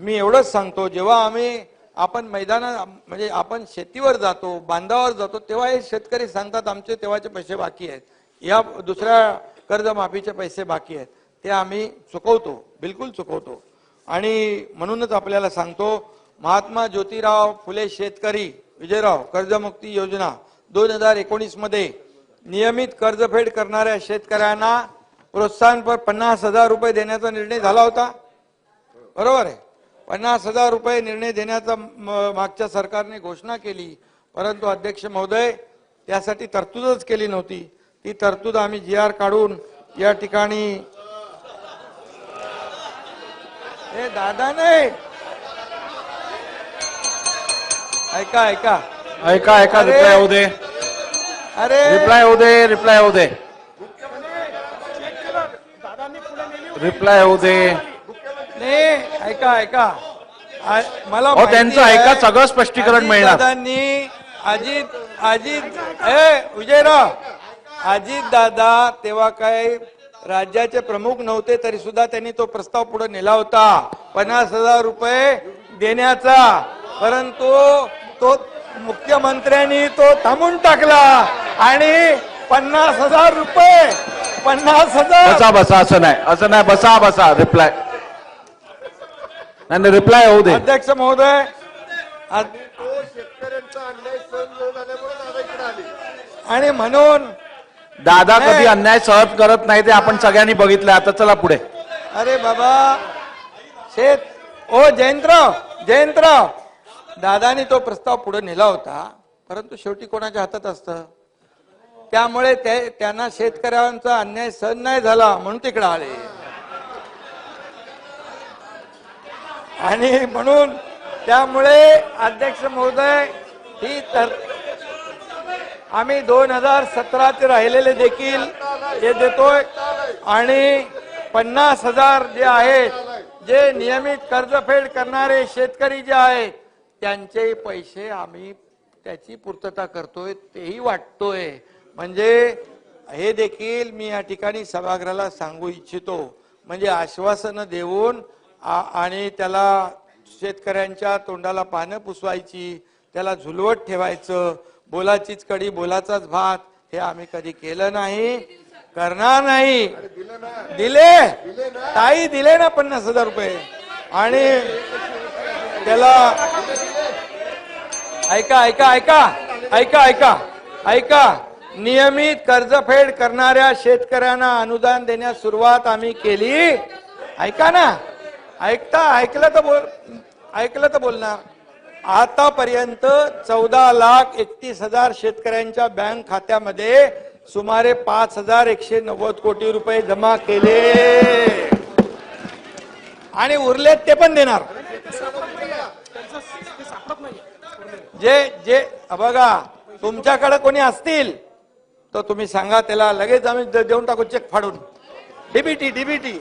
मी एवढंच सांगतो जेव्हा आम्ही आपण मैदानात म्हणजे आपण शेतीवर जातो बांधावर जातो तेव्हा हे शेतकरी सांगतात आमचे तेव्हाचे पैसे बाकी आहेत. या दुसऱ्या कर्जमाफीचे पैसे बाकी आहेत. ते आम्ही चुकवतो बिलकुल चुकवतो. आणि म्हणूनच आपल्याला सांगतो महात्मा ज्योतिराव फुले शेतकरी विजयराव कर्जमुक्ती योजना दोन हजार एकोणीसमध्ये नियमित कर्जफेड करणाऱ्या शेतकऱ्यांना प्रोत्साहनपर पन्नास हजार रुपये देण्याचा निर्णय झाला होता. बरोबर आहे? पन्नास हजार रुपये निर्णय देण्याचा मागच्या सरकारने घोषणा केली. परंतु अध्यक्ष महोदय त्यासाठी तरतूदच केली नव्हती. ती तरतूद आम्ही जी आर काढून या ठिकाणी हे दादा नाही. ऐका ऐका. ऐका ऐका. रिप्लाय होऊ दे. अरे. रिप्लाय होऊ दे रिप्लाय होऊ दे. रिप्लाय होऊ दे. नाही ऐका ऐका. मला त्यांचं ऐका सगळं स्पष्टीकरण मिळणार. अजित अजित ए विजयराव. अजित दादा तेव्हा काय राज्याचे प्रमुख नव्हते तरी सुद्धा त्यांनी तो प्रस्ताव पुढे नेला होता. पन्नास हजार रुपये देण्याचा. परंतु तो मुख्यमंत्र्यांनी तो थांबून टाकला आणि पन्नास हजार रुपये पन्नास हजार. बसा बसा असं नाही असं नाही बसा बसा रिप्लाय नाही रिप्लाय होऊ दे अध्यक्ष महोदय आणि म्हणून दादा कधी. अन्याय सहन करत नाही ते आपण सगळ्यांनी बघितलं आता चला पुढे. अरे बाबा शेत ओ जयंतराव जयंतराव दादानी तो प्रस्ताव पुढे नेला होता परंतु शेवटी कोणाच्या हातात असतं? त्यामुळे ते त्यांना शेतकऱ्यांचा अन्याय सहन नाही झाला म्हणून तिकडे आले. आणि म्हणून त्यामुळे अध्यक्ष महोदय ही तर आम्ही दोन हजार सतराचे राहिलेले देखील हे देतोय आणि पन्नास हजार जे आहेत जे नियमित कर्जफेड करणारे शेतकरी जे आहेत त्यांचे पैसे आम्ही त्याची पूर्तता करतोय तेही वाटतोय. म्हणजे हे देखील मी या ठिकाणी सभागृहाला सांगू इच्छितो. म्हणजे आश्वासनं देऊन आणि त्याला शेतकऱ्यांच्या तोंडाला पानं पुसवायची त्याला झुलवत ठेवायचं बोलाचीच कडी बोलाचाच भात हे आम्ही कधी केलं नाही करणार नाही. दिले ताई दिले ना पन्नास हजार रुपये. आणि त्याला ऐका ऐका ऐका ऐका ऐका ऐका नियमित कर्जफेड करणाऱ्या शेतकऱ्यांना अनुदान देण्यास सुरुवात आम्ही केली. ऐका ना. ऐकता ऐकलं तर बोल ऐकलं तर बोलणार. आतापर्यंत चौदा लाख एकतीस हजार शेतकऱ्यांच्या बँक खात्यामध्ये सुमारे पाच हजार एकशे नव्वद कोटी रुपये जमा केले. आणि उरलेत ते पण देणार. जे जे बघा तुमच्याकडे कोणी असतील तर तुम्ही सांगा त्याला लगेच आम्ही देऊन टाकू चेक फाडून. DBT DBT.